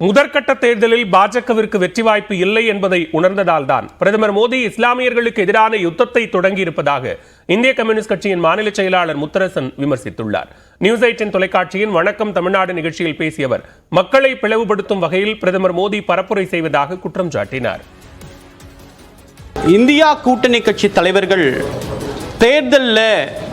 முதற்கட்ட தேர்தலில் பாஜகவிற்கு வெற்றி வாய்ப்பு இல்லை என்பதை உணர்ந்ததால்தான் பிரதமர் மோடி இஸ்லாமியர்களுக்கு எதிரான யுத்தத்தை தொடங்கியிருப்பதாக இந்திய கம்யூனிஸ்ட் கட்சியின் மாநில செயலாளர் முத்தரசன் விமர்சித்துள்ளார். நியூஸ் எயிட்டின் தொலைக்காட்சியின் வணக்கம் தமிழ்நாடு நிகழ்ச்சியில் பேசியவர் மக்களை பிளவுபடுத்தும் வகையில் பிரதமர் மோடி பரப்புரை செய்வதாக குற்றம் சாட்டினார். இந்தியா கூட்டணி கட்சி தலைவர்கள் தேர்தலில்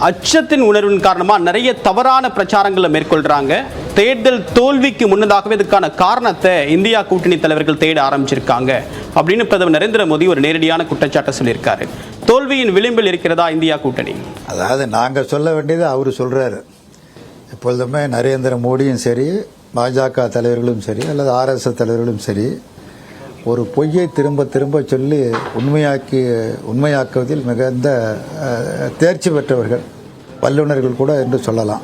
அச்சத்தின் உணர்வின் காரணமாக நிறைய தவறான பிரச்சாரங்களை மேற்கொள்கிறாங்க தேர்தல் தோல்விக்கு முன்னதாகவே இதுக்கான காரணத்தை இந்தியா கூட்டணி தலைவர்கள் தேட ஆரம்பிச்சிருக்காங்க. அப்படின்னு பிரதமர் நரேந்திர மோடி ஒரு நேரடியான குற்றச்சாட்டை சொல்லியிருக்காரு. தோல்வியின் விளிம்பில் இருக்கிறதா இந்தியா கூட்டணி? அதாவது நாங்கள் சொல்ல வேண்டியது அவர் சொல்கிறாரு எப்பொழுதுமே நரேந்திர மோடியும் சரி பாஜக தலைவர்களும் சரி அல்லது ஆர்எஸ்எஸ் தலைவர்களும் சரி ஒரு பொய்யை திரும்ப திரும்ப சொல்லி உண்மையாக்கி உண்மையாக்குவதில் மிகுந்த தேர்ச்சி பெற்றவர்கள் வல்லுநர்கள் கூட என்று சொல்லலாம்.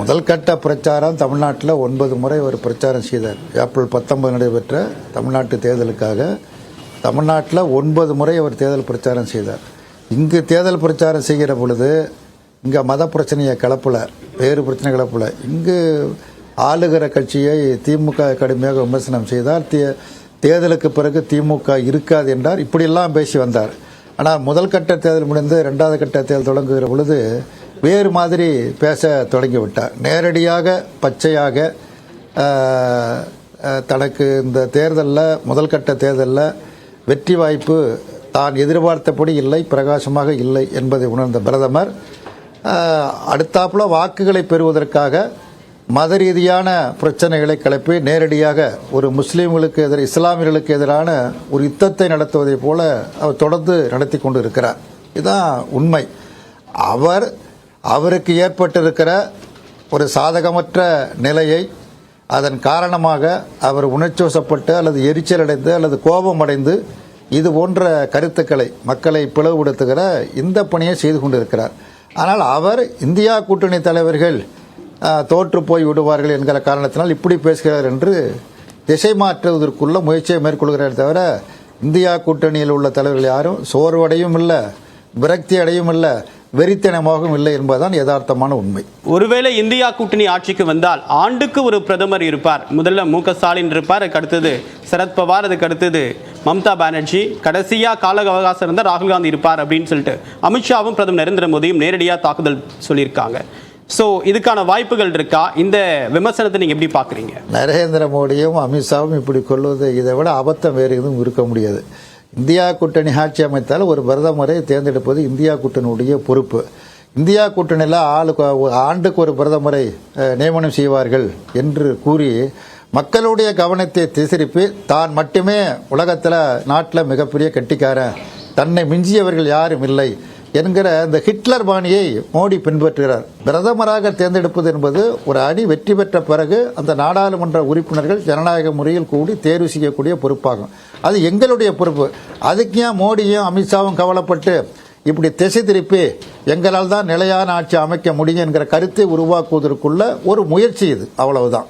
முதல் கட்ட பிரச்சாரம் தமிழ்நாட்டில் ஒன்பது முறை ஒரு பிரச்சாரம் செய்தார். ஏப்ரல் பத்தொன்பது நடைபெற்ற தமிழ்நாட்டு தேர்தலுக்காக தமிழ்நாட்டில் ஒன்பது முறை அவர் தேர்தல் பிரச்சாரம் செய்தார். இங்கு தேர்தல் பிரச்சாரம் செய்கிற பொழுது இங்கே மத பிரச்சனையை கிளப்பல வேறு பிரச்சனை கிளப்பல இங்கு ஆளுகிற கட்சியை திமுக கடுமையாக விமர்சனம் செய்தார். தே தேர்தலுக்கு பிறகு திமுக இருக்காது என்றார். இப்படியெல்லாம் பேசி வந்தார். ஆனால் முதல் கட்ட தேர்தல் முடிந்து ரெண்டாவது கட்ட தேர்தல் தொடங்குகிற பொழுது வேறு மாதிரி பேச தொடங்கிவிட்டார். நேரடியாக பச்சையாக தனக்கு இந்த தேர்தலில் முதல் கட்ட தேர்தலில் வெற்றி வாய்ப்பு தான் எதிர்பார்த்தபடி இல்லை பிரகாசமாக இல்லை என்பதை உணர்ந்த பிரதமர் அடுத்தாப்புல வாக்குகளை பெறுவதற்காக மத ரீதியான பிரச்சனைகளை கிளப்பி நேரடியாக ஒரு முஸ்லீம்களுக்கு எதிராக இஸ்லாமியர்களுக்கு எதிரான ஒரு யுத்தத்தை நடத்துவதைப் போல அவர் தொடர்ந்து நடத்தி கொண்டு இருக்கிறார் இதுதான் உண்மை. அவர் அவருக்கு ஏற்பட்டிருக்கிற ஒரு சாதகமற்ற நிலையை அதன் காரணமாக அவர் உணர்ச்சோசப்பட்டு அல்லது எரிச்சல் அடைந்து அல்லது கோபம் அடைந்து இது போன்ற கருத்துக்களை மக்களை பிளவுபடுத்துகிற இந்த பணியை செய்து கொண்டிருக்கிறார். ஆனால் அவர் இந்தியா கூட்டணி தலைவர்கள் தோற்று போய் விடுவார்கள் என்கிற காரணத்தினால் இப்படி பேசுகிறார் என்று திசை மாற்றுவதற்குள்ள முயற்சியை மேற்கொள்கிறார் தவிர இந்தியா கூட்டணியில் உள்ள தலைவர்கள் யாரும் சோர்வடையும் இல்லை விரக்தி அடையும் இல்லை. வெறித்தனமாகவும் இல்லை என்பதுதான் யதார்த்தமான உண்மை. ஒருவேளை இந்தியா கூட்டணி ஆட்சிக்கு வந்தால் ஆண்டுக்கு ஒரு பிரதமர் இருப்பார். முதல்ல மு க ஸ்டாலின் இருப்பார். அதுக்கு அடுத்தது சரத்பவார் அதுக்கு அடுத்தது மம்தா பானர்ஜி. கடைசியாக கால அவகாசம் இருந்தால் ராகுல் காந்தி இருப்பார் அப்படின்னு சொல்லிட்டு அமித்ஷாவும் பிரதமர் நரேந்திர மோடியும் நேரடியாக தாக்குதல் சொல்லியிருக்காங்க. ஸோ இதுக்கான வாய்ப்புகள் இருக்கா? இந்த விமர்சனத்தை நீங்கள் எப்படி பார்க்குறீங்க? நரேந்திர மோடியும் அமித்ஷாவும் இப்படி கொள்வது இதை விட அபத்தம் வேறு எதுவும் இருக்க முடியாது. இந்தியா கூட்டணி ஆட்சி அமைத்தால் ஒரு பிரதமரை தேர்ந்தெடுப்பது இந்தியா கூட்டணியுடைய பொறுப்பு. இந்தியா கூட்டணியில் ஆளுக்கு ஆண்டுக்கு ஒரு பிரதமரை நியமனம் செய்வார்கள் என்று கூறி மக்களுடைய கவனத்தை திசரிப்பி தான் மட்டுமே உலகத்தில் நாட்டில் மிகப்பெரிய கெட்டிக்காரன். தன்னை மிஞ்சியவர்கள் யாரும் இல்லை. என்கிற இந்த ஹிட்லர் பாணியை மோடி பின்பற்றுகிறார். பிரதமராக தேர்ந்தெடுப்பது என்பது ஒரு அணி வெற்றி பெற்ற பிறகு அந்த நாடாளுமன்ற உறுப்பினர்கள் ஜனநாயக முறையில் கூடி தேர்வு செய்யக்கூடிய பொறுப்பாகும். அது எங்களுடைய பொறுப்பு. அதுக்கு ஏன் மோடியும் அமித்ஷாவும் கவலைப்பட்டு இப்படி திசை திருப்பி எங்களால் தான் நிலையான ஆட்சி அமைக்க முடியும் என்கிற கருத்தை உருவாக்குவதற்குள்ள ஒரு முயற்சி இது. அவ்வளவுதான்.